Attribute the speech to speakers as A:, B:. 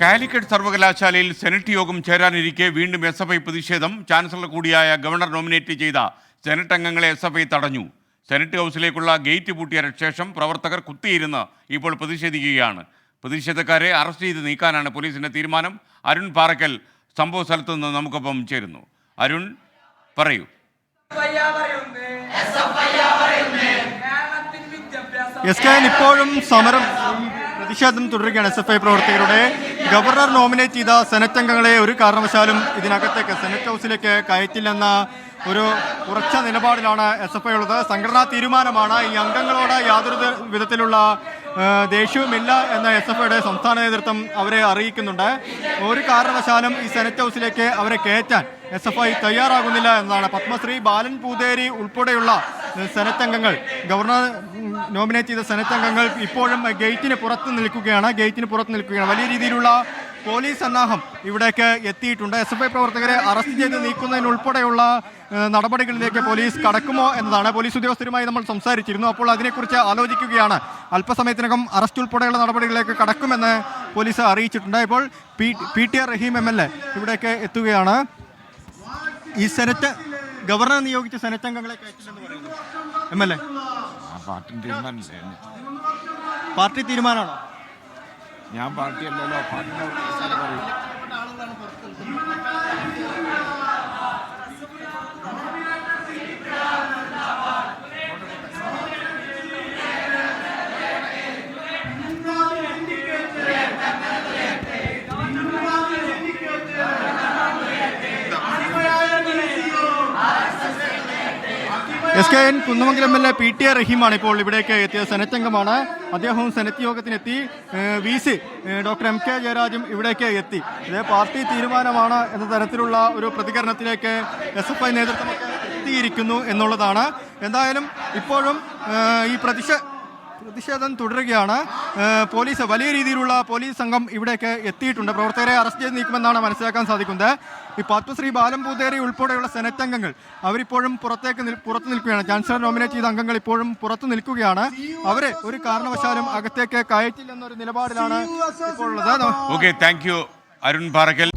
A: കാലിക്കറ്റ് സർവകലാശാലയിൽ സെനറ്റ് യോഗം ചേരാനിരിക്കെ വീണ്ടും എസ് എഫ് ഐ പ്രതിഷേധം. ചാൻസലർ കൂടിയായ ഗവർണർ നോമിനേറ്റ് ചെയ്ത സെനറ്റ് അംഗങ്ങളെ എസ് എഫ് ഐ തടഞ്ഞു. സെനറ്റ് ഹൗസിലേക്കുള്ള ഗേറ്റ് പൂട്ടിയ ശേഷം പ്രവർത്തകർ കുത്തിയിരുന്ന് ഇപ്പോൾ പ്രതിഷേധിക്കുകയാണ്. പ്രതിഷേധക്കാരെ അറസ്റ്റ് ചെയ്ത് നീക്കാനാണ് പോലീസിന്റെ തീരുമാനം. അരുൺ പാറക്കൽ സംഭവ സ്ഥലത്തു നിന്ന് നമുക്കൊപ്പം ചേരുന്നു. അരുൺ പറയൂ.
B: എസ് കെ ഇപ്പോഴും സമരം പ്രതിഷേധം തുടരുകയാണ് എസ് എഫ് ഐ പ്രവർത്തകരുടെ. ഗവർണർ നോമിനേറ്റ് ചെയ്ത സെനറ്റ് അംഗങ്ങളെ ഒരു കാരണവശാലും ഇതിനകത്തേക്ക് സെനറ്റ് ഹൗസിലേക്ക് കയറ്റില്ലെന്ന ഒരു ഉറച്ച നിലപാടിലാണ് എസ് എഫ് ഐ ഉള്ളത്. സംഘടനാ തീരുമാനമാണ് ഈ അംഗങ്ങളോട് യാതൊരു വിധത്തിലുള്ള ദേഷ്യവുമില്ല എന്ന എസ് എഫ് ഐയുടെ സംസ്ഥാന നേതൃത്വം അവരെ അറിയിക്കുന്നുണ്ട്. ഒരു കാരണവശാലും ഈ സെനറ്റ് ഹൗസിലേക്ക് അവരെ കയറ്റാൻ എസ് എഫ് ഐ തയ്യാറാകുന്നില്ല എന്നതാണ്. പത്മശ്രീ ബാലൻ പൂതേരി ഉൾപ്പെടെയുള്ള സെനറ്റ് അംഗങ്ങൾ ഗവർണർ നോമിനേറ്റ് ചെയ്ത സെനറ്റ് അംഗങ്ങൾ ഇപ്പോഴും ഗേറ്റിന് പുറത്ത് നിൽക്കുകയാണ് ഗേറ്റിന് പുറത്ത് നിൽക്കുകയാണ്. വലിയ രീതിയിലുള്ള പോലീസ് സന്നാഹം ഇവിടേക്ക് എത്തിയിട്ടുണ്ട്. എസ് എഫ് ഐ പ്രവർത്തകരെ അറസ്റ്റ് ചെയ്ത് നീക്കുന്നതിനുൾപ്പെടെയുള്ള നടപടികളിലേക്ക് പോലീസ് കടക്കുമോ എന്നതാണ് പോലീസ് ഉദ്യോഗസ്ഥരുമായി നമ്മൾ സംസാരിച്ചിരുന്നു. അപ്പോൾ അതിനെക്കുറിച്ച് ആലോചിക്കുകയാണ്. അല്പസമയത്തിനകം അറസ്റ്റ് ഉൾപ്പെടെയുള്ള നടപടികളിലേക്ക് കടക്കുമെന്ന് പോലീസ് അറിയിച്ചിട്ടുണ്ട്. ഇപ്പോൾ P T R Rahim M L A ഇവിടേക്ക് എത്തുകയാണ്. ഈ സെനറ്റ് ഗവർണർ നിയോഗിച്ച സെനറ്റ് അംഗങ്ങളെ കയറ്റില്ലെന്ന് പറയുന്നു. M L A.
C: പാർട്ടി തീരുമാനിച്ചേ
B: പാർട്ടി തീരുമാനമാണോ
C: ഞാൻ പാർട്ടി അല്ലല്ലോ പറയൂ.
B: S K N Kunnamangalam M L A P T R റഹീമാണ് ഇപ്പോൾ ഇവിടേക്ക് എത്തിയത്. സെനറ്റ് അംഗമാണ് അദ്ദേഹവും senate യോഗത്തിനെത്തി. V C doctor M K ജയരാജും ഇവിടേക്ക് എത്തി. ഇത് പാർട്ടി തീരുമാനമാണ് എന്ന തരത്തിലുള്ള ഒരു പ്രതികരണത്തിലേക്ക് എസ് എഫ് ഐ നേതൃത്വം എത്തിയിരിക്കുന്നു എന്നുള്ളതാണ്. എന്തായാലും ഇപ്പോഴും ഈ പ്രതിഷേ പ്രതിഷേധം തുടരുകയാണ്. പോലീസ് വലിയ രീതിയിലുള്ള പോലീസ് സംഘം ഇവിടേക്ക് എത്തിയിട്ടുണ്ട്. പ്രവർത്തകരെ അറസ്റ്റ് ചെയ്ത് നീക്കുമെന്നാണ് മനസ്സിലാക്കാൻ സാധിക്കുന്നത്. ഈ പത്മശ്രീ ബാലം പൂതേരി ഉൾപ്പെടെയുള്ള സെനറ്റ് അംഗങ്ങൾ അവരിപ്പോഴും പുറത്തേക്ക് പുറത്തു നിൽക്കുകയാണ്. ചാൻസലർ നോമിനേറ്റ് ചെയ്ത അംഗങ്ങൾ ഇപ്പോഴും പുറത്ത് നിൽക്കുകയാണ്. അവരെ ഒരു കാരണവശാലും അകത്തേക്ക് കയറ്റില്ലെന്നൊരു നിലപാടിലാണ് ഇപ്പോൾ ഉള്ളത്
A: okay thank you Arun Parakkal